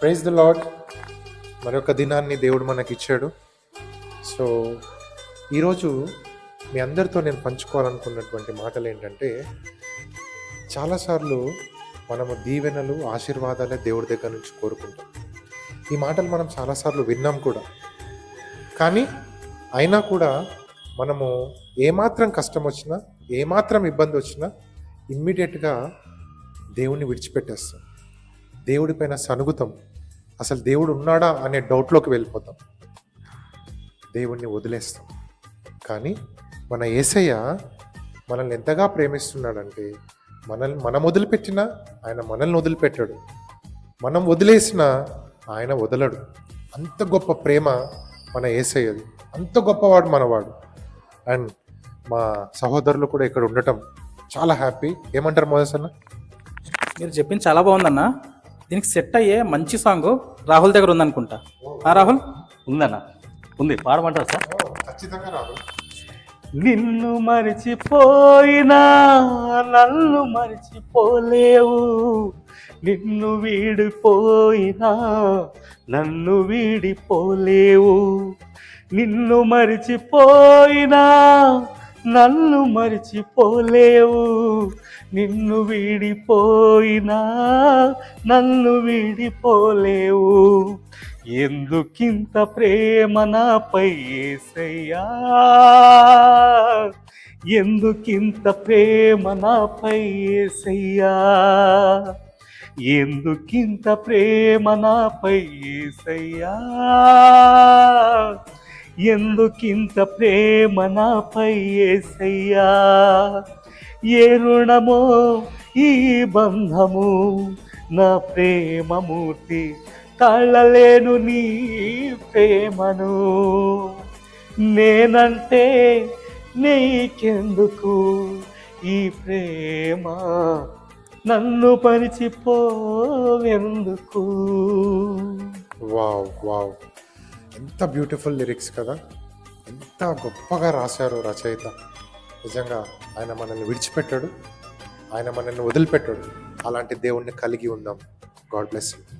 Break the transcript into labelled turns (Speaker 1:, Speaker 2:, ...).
Speaker 1: Praise the lord మరొక దినాన్ని దేవుడు మనకి ఇచ్చాడు సో ఈరోజు మీ అందరితో నేను పంచుకోవాలనుకున్నటువంటి మాటలు ఏంటంటే చాలాసార్లు మనము దీవెనలు ఆశీర్వాదాలే దేవుడి దగ్గర నుంచి కోరుకుంటాం. ఈ మాటలు మనం చాలాసార్లు విన్నాం కూడా. కానీ అయినా కూడా మనము ఏమాత్రం కష్టం వచ్చినా ఏమాత్రం ఇబ్బంది వచ్చినా ఇమ్మీడియట్గా దేవుణ్ణి విడిచిపెట్టేస్తాం. దేవుడిపైన సనుగుతాం అసలు దేవుడు ఉన్నాడా అనే డౌట్లోకి వెళ్ళిపోతాం. దేవుణ్ణి వదిలేస్తాం. కానీ మన ఏసయ్య మనల్ని ఎంతగా ప్రేమిస్తున్నాడంటే మనల్ని మనం వదిలిపెట్టినా ఆయన మనల్ని వదిలిపెట్టాడు. మనం వదిలేసిన ఆయన వదలడు. అంత గొప్ప ప్రేమ మన ఏసయ్యది. అంత గొప్పవాడు మనవాడు. అండ్ మా సహోదరులు కూడా ఇక్కడ ఉండటం చాలా హ్యాపీ. ఏమంటారు మోదస్ అన్న
Speaker 2: మీరు చెప్పింది చాలా బాగుందన్న. దీనికి సెట్ అయ్యే మంచి సాంగ్ రాహుల్ దగ్గర ఉందనుకుంటా. ఆ రాహుల్?
Speaker 3: ఉందన్న. ఉంది. పాడమంటారు సార్?
Speaker 1: ఖచ్చితంగా రాదు
Speaker 3: నిన్ను మరిచిపోయినా నన్ను మరిచిపోలేవు. నిన్ను వీడిపోయినా నన్ను వీడిపోలేవు. నిన్ను మరిచిపోయినా నన్ను మరిచిపోలేవు. నిన్ను వీడిపోయినా నన్ను వీడిపోలేవు. ఎందుకింత ప్రేమ నాపై ఏసయ్యా? ఎందుకింత ప్రేమ నాపై ఏసయ్యా? ఎందుకింత ప్రేమ నాపై ఏసయ్యా? ఎందుకింత ప్రేమ నాపై ఏసయ్యా? ఏ రుణమో ఈ బంధము నా ప్రేమమూర్తి తళ్ళలేను నీ ప్రేమను. నేనంటే నీకెందుకు ఈ ప్రేమ? నన్ను పరిచిపోవెందుకు?
Speaker 1: Wow wow. ఎంత బ్యూటిఫుల్ లిరిక్స్ కదా. ఎంత గొప్పగా రాశారు రచయిత. నిజంగా ఆయన మనల్ని విడిచిపెట్టాడు. ఆయన మనల్ని వదిలిపెట్టాడు. అలాంటి దేవుణ్ణి కలిగి ఉందాం. God bless you